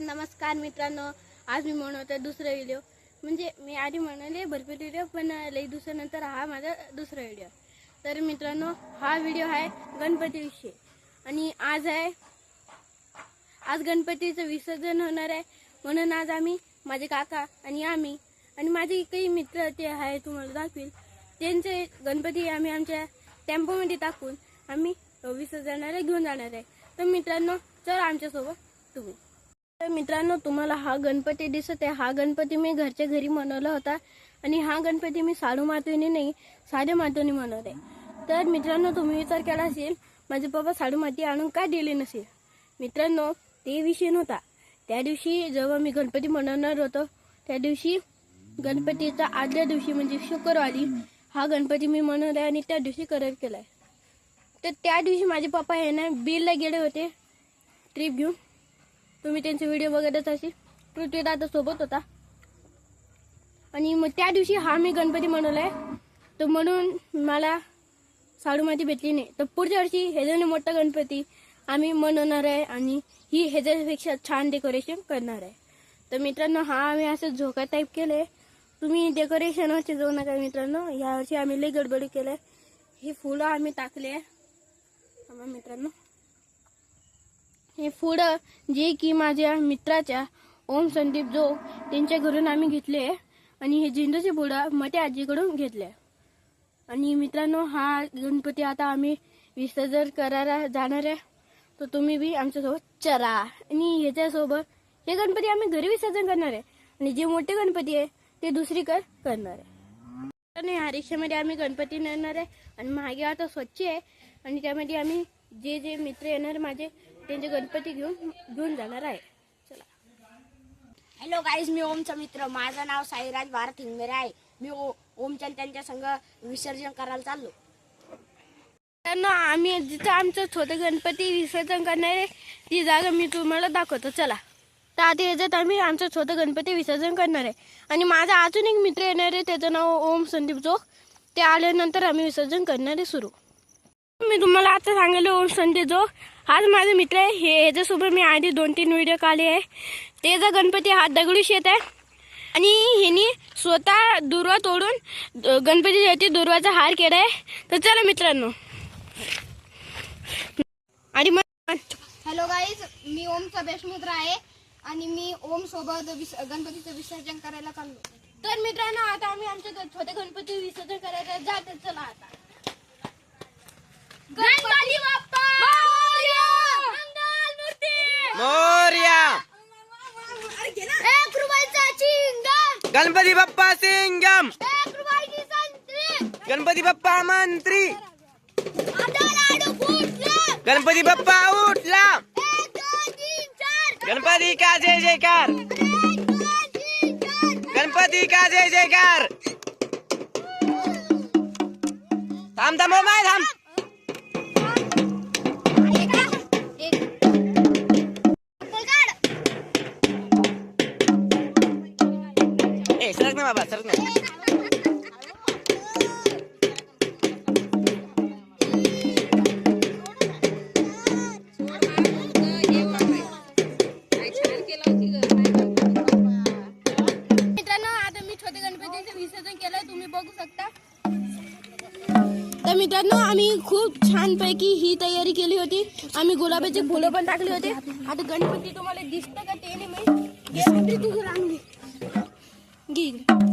नमस्कार मित्रांनो. आज मी म्हणत आहे दुसरा व्हिडिओ म्हणजे मी आधी म्हणाले भरपूर व्हिडिओ पण लई दुसऱ्यानंतर हा माझा दुसरा व्हिडिओ तर मित्रांनो हा व्हिडिओ आहे गणपतीविषयी आणि आज आहे आज गणपतीचं विसर्जन होणार आहे. म्हणून आज आम्ही माझे काका आणि आम्ही आणि माझे काही मित्र ते आहे तुम्हाला दाखवील त्यांचे गणपती आम्ही आमच्या टेम्पोमध्ये टाकून आम्ही विसर्जनाला घेऊन जाणार आहे. तर मित्रांनो चला आमच्यासोबत तुम्ही. तर मित्रांनो तुम्हाला हा गणपती दिसत आहे हा गणपती मी घरच्या घरी बनवला होता आणि हा गणपती मी साडू मातोनी नाही साध्या मातोनी बनवत. तर मित्रांनो तुम्ही विचार केला असेल माझे पप्पा साडू माती आणून का दिले नसेल? मित्रांनो ते विषय नव्हता. त्या दिवशी जेव्हा मी गणपती बनवणार होतो त्या दिवशी गणपतीचा आदल्या दिवशी म्हणजे शुक्रवारी हा गणपती मी बनवलाय आणि त्या दिवशी करार केलाय. तर त्या दिवशी माझे पप्पा हे ना बीलला गेले होते ट्रिप घेऊन. तुम्ही त्यांचे व्हिडिओ वगैरेच असेल. पृथ्वीदादा सोबत होता. आणि मग त्या दिवशी हा मी गणपती बनवलाय तर म्हणून मला साडू माती भेटली नाही. तर पुढच्या वर्षी ह्याच्याने मोठा गणपती आम्ही मनवणार आहे आणि ही ह्याच्यापेक्षा छान डेकोरेशन करणार आहे. तर मित्रांनो हा आम्ही असं झोका टाईप केलंय. तुम्ही डेकोरेशनवरचे जाऊ नका मित्रांनो. यावर्षी आम्ही लई गडबडी केलंय. ही फुलं आम्ही टाकले आहे. मित्रांनो. हे फुलं जे की माझ्या मित्राच्या ओम संदीप जो त्यांच्या घरून आम्ही घेतले आणि हे झेंडूचे फुलं मोठ्या आजीकडून घेतले. आणि मित्रांनो हा गणपती आता आम्ही विसर्जन करायला जाणार आहे. तर तुम्ही बी आमच्यासोबत चला आणि ह्याच्यासोबत हे गणपती आम्ही घरी विसर्जन करणार आहे. आणि जे मोठे गणपती आहे ते दुसरीकडे करणार आहे. आणि ह्या रिक्षामध्ये आम्ही गणपती नेणार आहे. आणि मागे आता स्वच्छ आहे. आणि त्यामध्ये आम्ही जे जे मित्र येणार माझे त्यांचे गणपती घेऊन घेऊन जाणार आहे. चला. हॅलो गाईज मी ओमचा मित्र. माझं नाव साईराज भारत हिंगरे आहे. मी ओ- ओमच्या त्यांच्या संघ विसर्जन करायला चाललो. त्यांना आम्ही जिथं आमचं छोटं गणपती विसर्जन करणार आहे ती जागा मी तुम्हाला दाखवतो. चला. तर आता याच्यात आम्ही आमचं छोटं गणपती विसर्जन करणार आहे. आणि माझा अजून एक मित्र येणार आहे त्याचं नाव ओम संदीप जोग. ते आल्यानंतर आम्ही विसर्जन करणार आहे सुरू. मी तुम्हाला आता सांगितलं ओम संदीप जोग हाच माझा मित्र आहे. हे ह्याच्यासोबत मी आधी दोन तीन व्हिडिओ काढले आहे. त्याचा गणपती हा दगडू शेत आहे. आणि ह्यांनी स्वतः दुर्वा तोडून गणपतीसाठी दुर्वाचा हार केला आहे तर चला मित्रांनो. आणि मग हॅलो गाईज मी ओमचा बेस्ट मित्र आहे. आणि मी ओम सोबत विस गणपतीचं विसर्जन करायला चाललो. तर मित्रांनो आता आम्ही आमच्या छोट्या गणपती विसर्जन करायला जात चला आता. गणपती बाप्पा! मोर्या! गणपती सिंगम गणपती बाप्पा मंत्री! आता लाडू फुटला! गणपती बाप्पा उठला! एक दोन तीन चार गणपती का जय जयकार? एक दोन तीन चार गणपती का जय जयकार? थांब थांब माय थांब! केलंय तुम्ही बघू शकता. तर मित्रांनो आम्ही खूप छानपैकी ही तयारी केली होती. आम्ही गुलाबाचे फुलं पण टाकले होते. आता गणपती तुम्हाला दिसतं का ते नाही Gig.